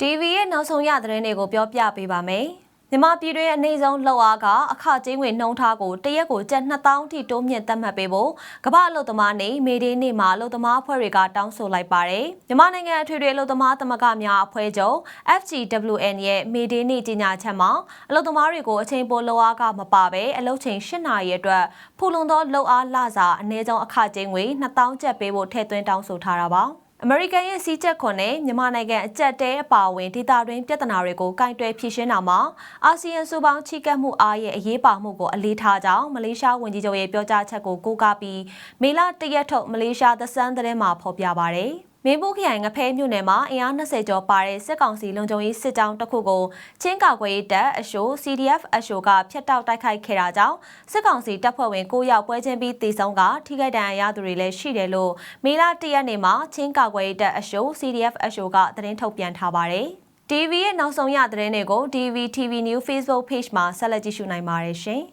TV ရဲ့နောက်ဆုံးရသတင်းတွေကိုပြောပြပေးပါမယ်။မြန်မာပြည်တွင်းအနေဆုံးလောက်အားကအခကျင်းငွေနှုံးထားကိုတရက်ကိုကျပ်2000ထိတိုးမြင့်သတ်မှတ်ပေးဖို့ကမ္ဘာအလုပ်သမားနေမေဒေးနေ့မှာအလုပ်သမားအဖွဲ့တွေကတောင်းဆိုလိုက်ပါတယ်။မြန်မာနိုင်ငံအထွေထွေအလုပ်သမားသမဂ္ဂများအဖွဲ့ချုပ် FGWN ရဲ့မေဒေးနေ့ကြေညာချက်မှာအလုပ်သမားတွေကိုအချိန်ပိုလောက်အားကမပါဘဲအလုပ်ချိန်8နာရီအတွက်ဖူလုံသောလောက်အားလစာအနည်းဆုံးအခကျင်းငွေ2000ကျပ်ပေးဖို့ထည့်သွင်းတောင်းဆိုထားတာပါ။ အမေရိကန်ရဲ့စီးချက်ခွန်နဲ့မြန်မာနိုင်ငံအကြက်တဲအပါအဝင်ဒေသတွင်းပြဿနာတွေကိုကင်တွယ်ဖြေရှင်းတာမှာအာဆီယံစုပေါင်းချိကပ်မှုအားရဲ့အရေးပါမှုကိုအလေးထားကြောင်းမလေးရှားဝန်ကြီးချုပ်ရဲ့ပြောကြားချက်ကိုကိုးကားပြီးမေလတရက်ထုတ်မလေးရှားသစမ်းသတင်းမှာဖော်ပြပါရယ် မင်းဘူးခရိုင်ငဖဲမြို့နယ်မှာအင်အား20ကျော်ပါတဲ့စစ်ကောင်စီလုံခြုံရေးစစ်ကြောင်းတစ်ခုကိုချင်းကာကွယ်ရေးတပ်အရှိုး CDF အရှိုးကဖျက်တောက်တိုက်ခိုက်ခဲ့တာကြောင့်စစ်ကောင်စီတပ်ဖွဲ့ဝင်9ယောက်ပွဲချင်းပြီးတည်ဆုံးကထိခိုက်ဒဏ်ရာရသူတွေလည်းရှိတယ်လို့မေလ1ရက်နေ့မှာချင်းကာကွယ်ရေးတပ်အရှိုး CDF အရှိုးကသတင်းထုတ်ပြန်ထားပါတယ်။ TV ရဲ့နောက်ဆုံးရသတင်းတွေကို DV TV New Facebook Page မှာဆက်လက်ကြည့်ရှုနိုင်ပါတယ်ရှင်။